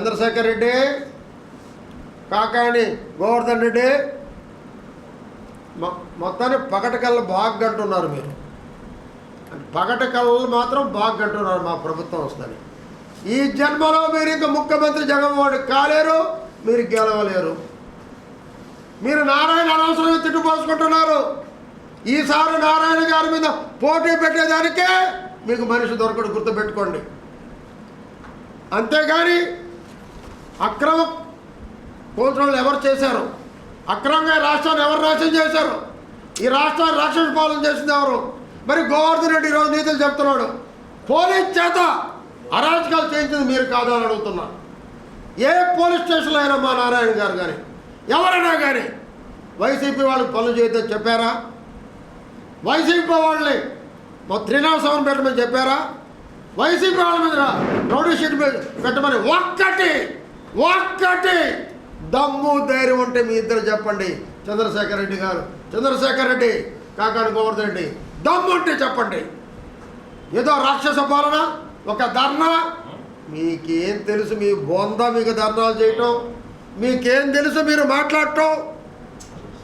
చంద్రశేఖర్ రెడ్డి కాకాని గోవర్ధన్ రెడ్డి మొ- మొత్తాన్ని పగటకల్లా బాగా అంటున్నారు మీరు. పగటకల్లు మాత్రం బాగా అంటున్నారు మా ప్రభుత్వం వస్తుంది ఈ జన్మలో మీరు ఇంకా ముఖ్యమంత్రి జగన్మోహన్ కాలేరు మీరు గెలవలేరు. మీరు నారాయణ అనవసరంగా తిట్టుపోసుకుంటున్నారు ఈసారి నారాయణ గారి మీద పోటీ పెట్టేదానికే మీకు మనిషి దొరకడు గుర్తుపెట్టుకోండి. అంతేగాని అక్రమ పోల్చడం ఎవరు చేశారు? అక్రమంగా రాష్ట్రాన్ని ఎవరు నాశనం చేశారు? ఈ రాష్ట్రాన్ని రాక్షస పాలన చేసింది ఎవరు? మరి గోవర్ధన్ రెడ్డి ఈరోజు నీతులు చెప్తున్నాడు. పోలీస్ చేత అరాచకాలు చేయించింది మీరు కాదని అడుగుతున్నాను ఏ పోలీస్ స్టేషన్లో అయినా మా నారాయణ గారు కానీ ఎవరైనా కానీ వైసీపీ వాళ్ళకి పనులు చేయొద్దని చెప్పారా? వైసీపీ వాళ్ళని మా త్రినాశనం పెట్టమని చెప్పారా? వైసీపీ వాళ్ళ మీద రౌడీ షీట్ మీద పెట్టమని ఒక్కటి ఒక్కటి దమ్ము ధైర్యం ఉంటే మీ ఇద్దరు చెప్పండి. చంద్రశేఖర్ రెడ్డి గారు. చంద్రశేఖర్ రెడ్డి కాకాని గోవర్ధన్ రెడ్డి దమ్ము ఉంటే చెప్పండి. ఏదో రాక్షస పాలన ఒక ధర్నా? మీకేం తెలుసు మీ బొంద మీకు ధర్నాలు చేయటం? మీకేం తెలుసు మీరు మాట్లాడటం?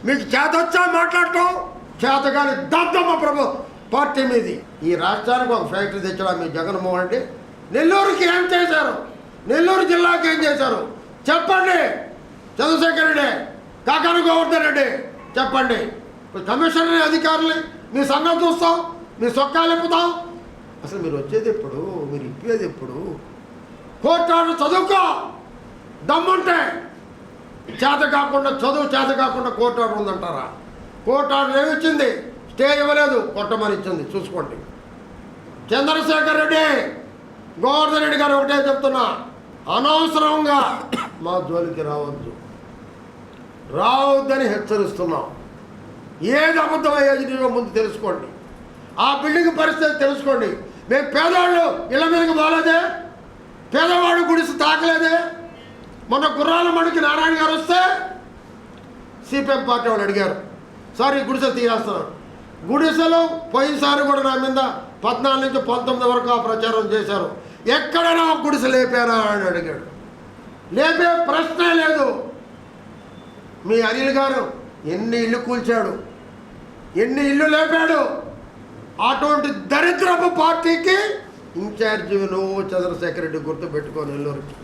మీకు చేతొచ్చా మాట్లాడటం? చేతగాని దద్దమ్మ ప్రభు పార్టీ మీది. ఈ రాష్ట్రానికి ఒక ఫ్యాక్టరీ తెచ్చడం మీ జగన్మోహన్ రెడ్డి. నెల్లూరుకి ఏం చేశారు? నెల్లూరు జిల్లాకి ఏం చేశారు? చెప్పండి. చంద్రశేఖర్ రెడ్డి కాకాని గోవర్ధన్ రెడ్డి చెప్పండి. కమిషనర్ అధికారులు మీ సంగతి చూస్తాం మీ సొక్కాలు ఇప్పుతాం అసలు మీరు వచ్చేది ఎప్పుడు? మీరు ఇప్పేది ఎప్పుడు? కోర్టాడు చదువుకో. దమ్ముంటే. చేత కాకుండా చదువు చేత కాకుండా కోర్టు ఆర్డర్ ఉందంటారా కోర్టు ఆర్డర్ ఏమి ఇచ్చింది? స్టే ఇవ్వలేదు. కొట్టమని ఇచ్చింది. చూసుకోండి. చంద్రశేఖర్ రెడ్డి గోవర్ధన్ రెడ్డి గారు ఒకటే చెప్తున్నా. అనవసరంగా మా జోలికి రావద్దు. రావద్దని హెచ్చరిస్తున్నాం. ఏది అబద్ధమయ్యేది నీలో ముందు తెలుసుకోండి. ఆ బిల్డింగ్ పరిస్థితి తెలుసుకోండి. మేము పేదవాళ్ళు ఇళ్ళ మీదకి పోలేదే? పేదవాడు గుడిసి తాకలేదే? మొన్న గుర్రాల మడికి నారాయణ గారు వస్తే సిపిఎం పార్టీ వాళ్ళు అడిగారు. సార్ ఈ గుడిసె తీయేస్తున్నారు గుడిసెలో పోయినసారి కూడా నా మీద పద్నాలుగు నుంచి పంతొమ్మిది వరకు ఆ ప్రచారం చేశారు. ఎక్కడైనా గుడిసె లేపారా అని అడిగాడు. లేపే ప్రశ్నే లేదు. మీ అనిల్ గారు ఎన్ని ఇల్లు కూల్చాడు? ఎన్ని ఇల్లు లేపాడు? అటువంటి దరిద్రపు పార్టీకి ఇన్ఛార్జి నువ్వు చంద్రశేఖర్ రెడ్డి గుర్తు పెట్టుకొని నెల్లూరుకి.